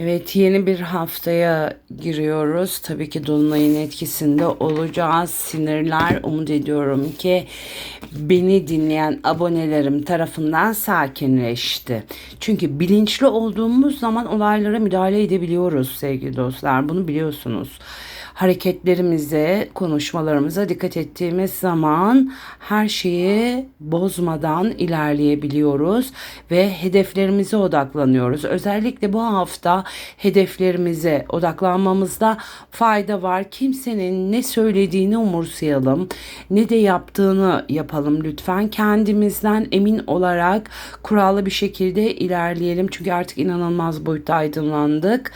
Evet yeni bir haftaya giriyoruz. Tabii ki Dolunay'ın etkisinde olacağız. Sinirler umut ediyorum ki beni dinleyen abonelerim tarafından sakinleşti. Çünkü bilinçli olduğumuz zaman olaylara müdahale edebiliyoruz sevgili dostlar. Bunu biliyorsunuz hareketlerimize, konuşmalarımıza dikkat ettiğimiz zaman her şeyi bozmadan ilerleyebiliyoruz ve hedeflerimize odaklanıyoruz. Özellikle bu hafta hedeflerimize odaklanmamızda fayda var. Kimsenin ne söylediğini umursayalım, ne de yaptığını yapalım lütfen. Kendimizden emin olarak kurallı bir şekilde ilerleyelim. Çünkü artık inanılmaz boyutta aydınlandık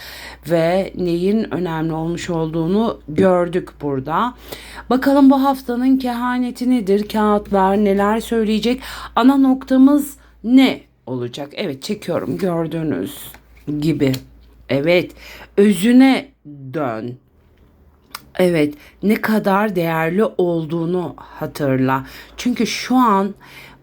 ve neyin önemli olmuş olduğunu gördük burada. Bakalım bu haftanın kehaneti nedir? Kağıtlar neler söyleyecek? Ana noktamız ne olacak? Evet çekiyorum gördüğünüz gibi. Evet özüne dön. Evet, ne kadar değerli olduğunu hatırla. Çünkü şu an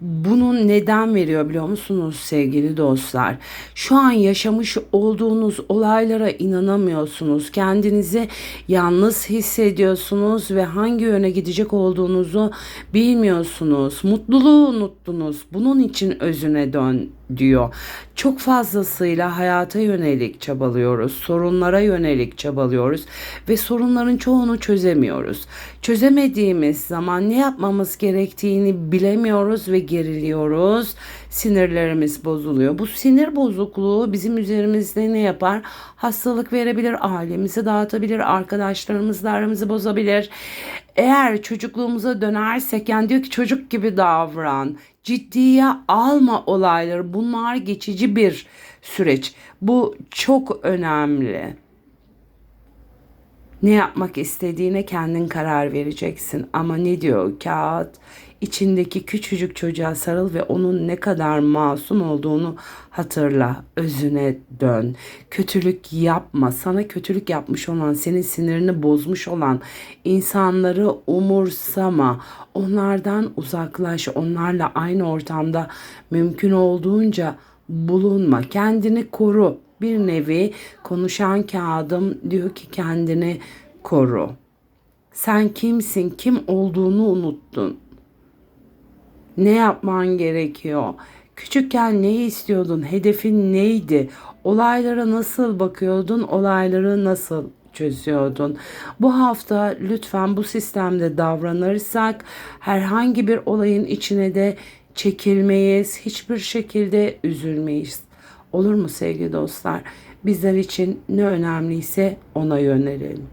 bunun neden veriyor biliyor musunuz sevgili dostlar? Şu an yaşamış olduğunuz olaylara inanamıyorsunuz. Kendinizi yalnız hissediyorsunuz ve hangi yöne gidecek olduğunuzu bilmiyorsunuz. Mutluluğu unuttunuz. Bunun için özüne dön diyor. Çok fazlasıyla hayata yönelik çabalıyoruz. Sorunlara yönelik çabalıyoruz ve sorunların çoğunu çözemiyoruz. Çözemediğimiz zaman ne yapmamız gerektiğini bilemiyoruz ve geriliyoruz. Sinirlerimiz bozuluyor. Bu sinir bozukluğu bizim üzerimizde ne yapar? Hastalık verebilir, ailemizi dağıtabilir, arkadaşlarımızla aramızı bozabilir. Eğer çocukluğumuza dönersek yani diyor ki çocuk gibi davran. Ciddiye alma olayları. Bunlar geçici bir süreç. Bu çok önemli. Ne yapmak istediğine kendin karar vereceksin. Ama ne diyor kağıt? İçindeki küçücük çocuğa sarıl ve onun ne kadar masum olduğunu hatırla. Özüne dön. Kötülük yapma. Sana kötülük yapmış olan, senin sinirini bozmuş olan insanları umursama. Onlardan uzaklaş. Onlarla aynı ortamda mümkün olduğunca bulunma. Kendini koru bir nevi konuşan kağıdım diyor ki kendini koru. Sen kimsin? Kim olduğunu unuttun. Ne yapman gerekiyor? Küçükken ne istiyordun? Hedefin neydi? Olaylara nasıl bakıyordun? Olayları nasıl çözüyordun. Bu hafta lütfen bu sistemde davranırsak herhangi bir olayın içine de çekilmeyiz. Hiçbir şekilde üzülmeyiz. Olur mu sevgili dostlar? Bizler için ne önemliyse ona yönelelim.